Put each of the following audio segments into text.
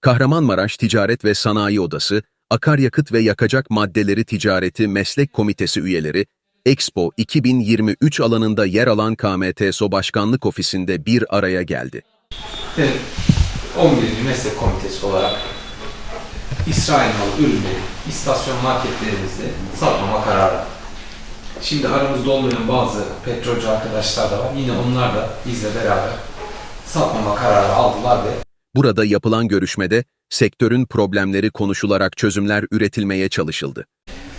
Kahramanmaraş Ticaret ve Sanayi Odası, Akaryakıt ve Yakacak Maddeleri Ticareti Meslek Komitesi üyeleri, Expo 2023 alanında yer alan KMTSO Başkanlık Ofisi'nde bir araya geldi. Evet, 11. Meslek Komitesi olarak İsrail malı ürünleri istasyon marketlerimizde satmama kararı. Şimdi aramızda olmayan bazı petrolcü arkadaşlar da var. Yine onlar da bizle beraber satmama kararı aldılar ve Burada yapılan görüşmede sektörün problemleri konuşularak çözümler üretilmeye çalışıldı.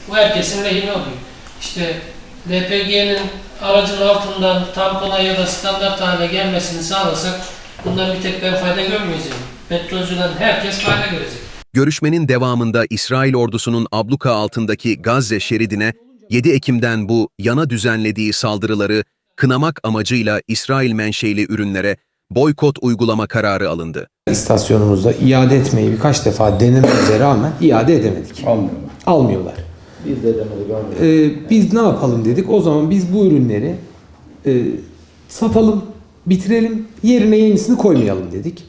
Bu herkesin lehine oluyor. İşte LPG'nin aracın altından tampona ya da standart hale gelmesini sağlasak bundan bir tek ben fayda görmeyeceğim. Petrolcüden herkes fayda görecek. Görüşmenin devamında İsrail ordusunun abluka altındaki Gazze şeridine 7 Ekim'den bu yana düzenlediği saldırıları kınamak amacıyla İsrail menşeli ürünlere boykot uygulama kararı alındı. İstasyonumuzda iade etmeyi birkaç defa denememize rağmen iade edemedik. Almıyorlar. Almıyorlar. Biz de demedik almıyorlar. Ee, biz ne yapalım dedik. O zaman biz bu ürünleri e, satalım, bitirelim, yerine yenisini koymayalım dedik.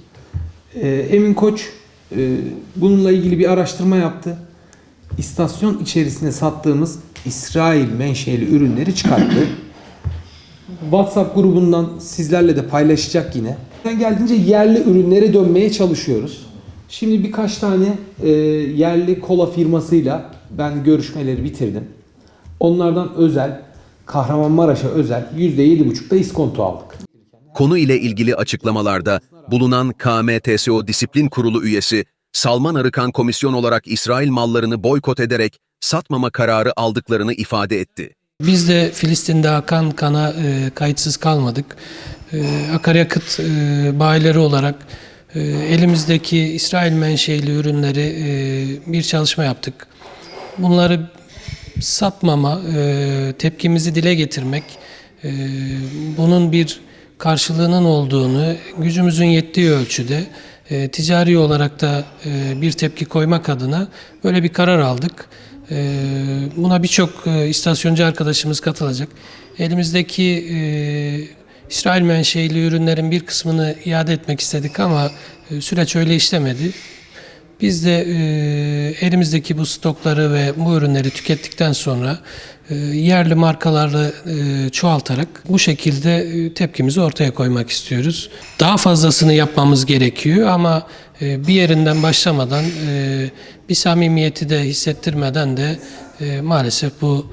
Ee, Emin Koç e, bununla ilgili bir araştırma yaptı. İstasyon içerisinde sattığımız İsrail menşeli ürünleri çıkarttı. WhatsApp grubundan sizlerle de paylaşacak yine. Geldiğince yerli ürünlere dönmeye çalışıyoruz. Şimdi birkaç tane e, yerli kola firmasıyla ben görüşmeleri bitirdim. Onlardan özel, Kahramanmaraş'a özel %7,5'da iskonto aldık. Konu ile ilgili açıklamalarda bulunan KMTSO Disiplin Kurulu üyesi Salman Arıkan komisyon olarak İsrail mallarını boykot ederek satmama kararı aldıklarını ifade etti. Biz de Filistin'de akan kana e, kayıtsız kalmadık. E, akaryakıt e, bayileri olarak e, elimizdeki İsrail menşeli ürünleri e, bir çalışma yaptık. Bunları satmama, tepkimizi dile getirmek, bunun bir karşılığının olduğunu gücümüzün yettiği ölçüde ticari olarak da bir tepki koymak adına böyle bir karar aldık. Buna birçok istasyoncu arkadaşımız katılacak. Elimizdeki İsrail menşeli ürünlerin bir kısmını iade etmek istedik ama e, süreç öyle işlemedi. Biz de e, elimizdeki bu stokları ve bu ürünleri tükettikten sonra e, yerli markalarla e, çoğaltarak bu şekilde e, tepkimizi ortaya koymak istiyoruz. Daha fazlasını yapmamız gerekiyor ama e, bir yerinden başlamadan e, bir samimiyeti de hissettirmeden de e, maalesef bu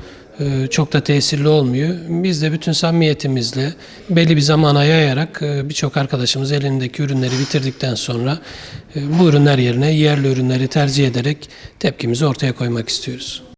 çok da tesirli olmuyor. Biz de bütün samimiyetimizle belli bir zamana yayarak e, birçok arkadaşımız elindeki ürünleri bitirdikten sonra e, bu ürünler yerine yerli ürünleri tercih ederek tepkimizi ortaya koymak istiyoruz.